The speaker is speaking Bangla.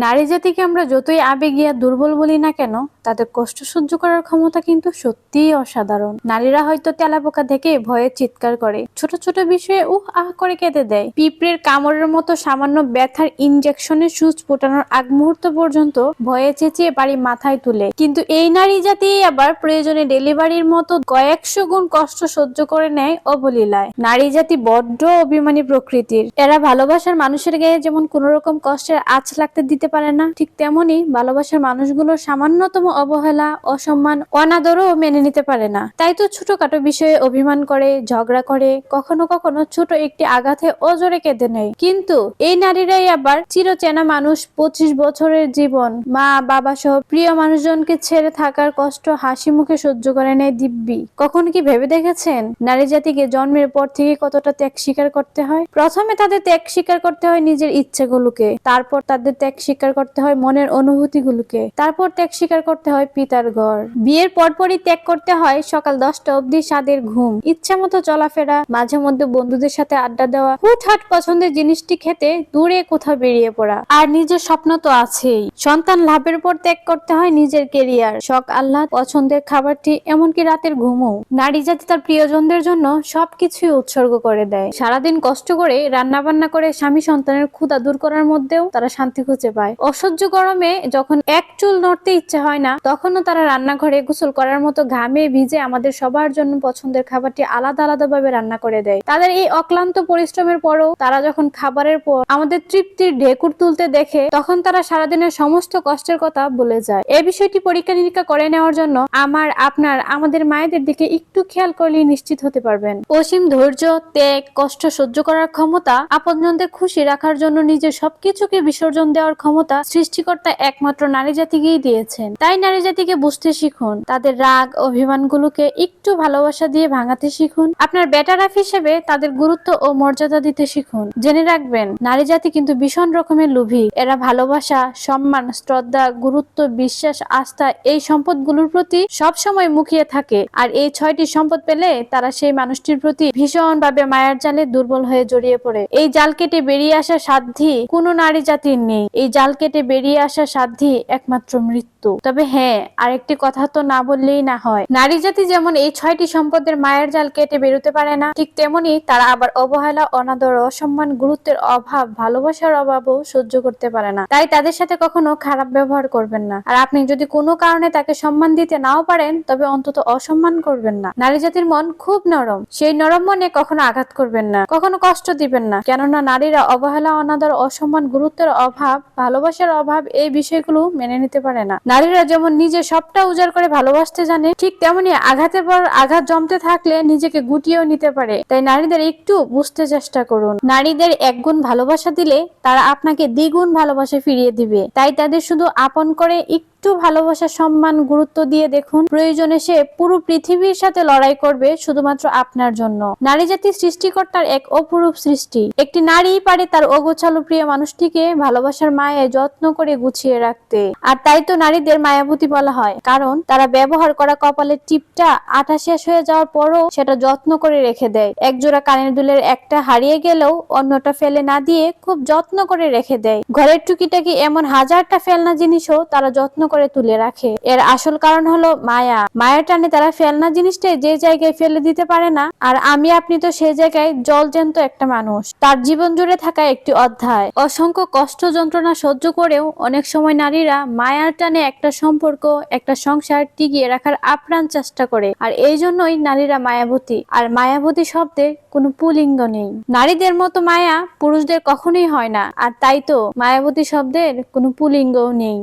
নারী জাতিকে আমরা যতই আবেগিয়া দুর্বল বলি না কেন তাদের কষ্ট সহ্য করার ক্ষমতা কিন্তু সত্যিই অসাধারণ। নারীরা হয়তো তেলাপোকা দেখে ভয়ে চিৎকার করে। ছোট ছোট বিষয়ে উহ আহ করে কেঁদে দেয়। পিঁপড়ের কামড়ের মতো সামান্য ব্যথার ইনজেকশনের সুচ ফোটানোর আগ মুহূর্ত পর্যন্ত ভয়ে চেঁচিয়ে বাড়ি মাথায় তুলে। কিন্তু এই নারী জাতি আবার প্রয়োজনে ডেলিভারির মতো কয়েকশো গুণ কষ্ট সহ্য করে নেয় অবলীলায়। নারী জাতি বড্ড অভিমানী প্রকৃতির। এরা ভালোবাসার মানুষের গায়ে যেমন কোন রকম কষ্টের আঁচ লাগতে দিতে পারে না, ঠিক তেমনি ভালোবাসার মানুষগুলোর সামান্যতম অবহেলা, অসম্মান, অনাদরও মেনে নিতে পারে না। তাই তো ছোটখাটো বিষয়ে অভিমান করে, ঝগড়া করে, কখনো কখনো ছোট একটি আঘাতে অজরে কেঁদে নেয়। কিন্তু এই নারীরাই আবার চিরচেনা মানুষ, পঁচিশ বছরের জীবন। মা, বাবা সহ প্রিয় মানুষজনকে ছেড়ে থাকার কষ্ট হাসি মুখে সহ্য করে নেয় দিব্যি। কখন কি ভেবে দেখেছেন? নারী জাতিকে জন্মের পর থেকে কতটা ত্যাগ স্বীকার করতে হয়? প্রথমে তাদের ত্যাগ স্বীকার করতে হয় নিজের ইচ্ছেগুলোকে। তারপর তাদের ত্যাগ স্বীকার করতে হয় মনের অনুভূতিগুলোকে। তারপর ত্যাগ স্বীকার হয় পিতার ঘর। বিয়ের পরপরই ত্যাগ করতে হয় সকাল দশটা অবধি স্বাদের ঘুম। ইচ্ছা মতো চলাফেরা, মাঝে মধ্যে বন্ধুদের সাথে আড্ডা দেওয়া, হুটহাট পছন্দের জিনিসটি খেতে দূরে কোথাও বেরিয়ে পড়া। আর নিজের স্বপ্ন তো আছেই। সন্তান লাভের পর ত্যাগ করতে হয় নিজের কেরিয়ার। শখ, আহ্লাদ, পছন্দের খাবারটি, এমনকি রাতের ঘুমও। নারী জাতি তার প্রিয়জনদের জন্য সবকিছুই উৎসর্গ করে দেয়। সারাদিন কষ্ট করে রান্না বান্না করে স্বামী সন্তানের ক্ষুধা দূর করার মধ্যেও তারা শান্তি খুঁজে পায়। অসহ্য গরমে যখন এক চুল নড়তে ইচ্ছে হয় না তখনও তারা রান্নাঘরে গোসল করার মতো ঘামে ভিজে আমাদের সবার জন্য পছন্দের খাবারটি আলাদা আলাদা ভাবে রান্না করে দেয়। তাদের এই অক্লান্ত পরিশ্রমের পরও তারা যখন খাবারের পর আমাদের তৃপ্তির ঢেকুর তুলতে দেখে, তখন তারা সারাদিনের সমস্ত কষ্টের কথা বলে যায়। এই বিষয়টি পরীক্ষা নিরীক্ষা করে নেওয়ার জন্য আমার, আপনার, আমাদের মায়েদের দিকে একটু খেয়াল করলেই নিশ্চিত হতে পারবেন। অসীম ধৈর্য, ত্যাগ, কষ্ট সহ্য করার ক্ষমতা আপনজনদের খুশি রাখার জন্য নিজের সবকিছুকে বিসর্জন দেওয়ার ক্ষমতা সৃষ্টিকর্তা একমাত্র নারী জাতিকেই দিয়েছেন। তাই নারী জাতিকে বুঝতে শিখুন, তাদের রাগ, অভিমানগুলোকে একটু ভালোবাসা দিয়ে ভাঙাতে শিখুন, আপনার বেটারাফ হিসেবে তাদের গুরুত্ব ও মর্যাদা দিতে শিখুন। জেনে রাখবেন নারী জাতি কিন্তু ভীষণ রকমের লোভী। এরা ভালোবাসা, সম্মান, শ্রদ্ধা, গুরুত্ব, বিশ্বাস, আস্থা এই সম্পদগুলোর প্রতি সব সময় মুখিয়ে থাকে। আর এই ছয়টি সম্পদ পেলে তারা সেই মানুষটির প্রতি ভীষণ ভাবে মায়ার জালে দুর্বল হয়ে জড়িয়ে পড়ে। এই জাল কেটে বেরিয়ে আসা সাধ্যি কোনো নারী জাতির নেই। এই জাল কেটে বেরিয়ে আসা সাধ্যি একমাত্র মৃত্যু। তবে হ্যাঁ আরেকটি কথা তো না বললেই না হয়। নারী জাতি যেমন এই ছয়টি সম্পদের মায়ের জাল কেটে বেরোতে পারে না, ঠিক তেমনি তারা আবার অবহেলা, অনাদর, অসম্মান, গুরুত্বের অভাব, ভালোবাসার অভাবও সহ্য করতে পারে না। তাই তাদের সাথে কখনো খারাপ ব্যবহার করবেন না। আর আপনি যদি কোনো কারণে তাকে সম্মান দিতে নাও পারেন, তবে অন্তত অসম্মান করবেন না। নারী জাতির মন খুব নরম। সেই নরম মনে কখনো আঘাত করবেন না, কখনো কষ্ট দিবেন না। কেননা নারীরা অবহেলা, অনাদর, অসম্মান, গুরুত্বের অভাব, ভালোবাসার অভাব এই বিষয়গুলো মেনে নিতে পারে না। নারীরা যেমন নিজে সবটা উজাড় করে ভালোবাসতে জানে, ঠিক তেমনি আঘাতের পর আঘাত জমতে থাকলে নিজেকে গুটিয়েও নিতে পারে। তাই নারীদের একটু বুঝতে চেষ্টা করুন। নারীদের একগুণ ভালোবাসা দিলে তারা আপনাকে দ্বিগুণ ভালোবাসা ফিরিয়ে দিবে। তাই তাদের শুধু আপন করে একটু ভালোবাসা, সম্মান, গুরুত্ব দিয়ে দেখুন। প্রয়োজনে সে পুরো পৃথিবীর সাথে লড়াই করবে শুধুমাত্র আপনার জন্য। নারী জাতি সৃষ্টিকর্তার এক অপরূপ সৃষ্টি। একটি নারী পারে তার অগোছালো প্রিয় মানুষটিকে ভালোবাসার মায়ে যত্ন করে গুছিয়ে রাখতে। আর তাই তো নারীদের মায়াবতী বলা হয়। কারণ তারা ব্যবহার করা কপালের টিপটা আঠা শেষ হয়ে যাওয়ার পরও সেটা যত্ন করে রেখে দেয়। একজোড়া কানের দুলের একটা হারিয়ে গেলেও অন্যটা ফেলে না দিয়ে খুব যত্ন করে রেখে দেয়। ঘরের টুকিটাকি এমন হাজারটা ফেলনা জিনিসও তারা যত্ন করে তুলে রাখে। এর আসল কারণ হলো মায়া। মায়ের টানে তারা ফেলনা জিনিসটাই যে জায়গায় ফেলে দিতে পারে না, আর আমি আপনি তো সেই জায়গায় জলজ্যান্ত একটা মানুষ। তার জীবন জুড়ে থাকা একটি অধ্যায়। অসংখ্য কষ্ট যন্ত্রণা সহ্য করেও অনেক সময় নারীরা মায়ার টানে একটা সম্পর্ক, একটা সংসার টিকিয়ে রাখার আপ্রাণ চেষ্টা করে, আর এই জন্যই নারীরা মায়াবতী। আর মায়াবতী শব্দে কোনো পুলিঙ্গ নেই। নারীদের মতো মায়া পুরুষদের কখনোই হয় না, আর তাই তো মায়াবতী শব্দের কোনো পুলিঙ্গও নেই।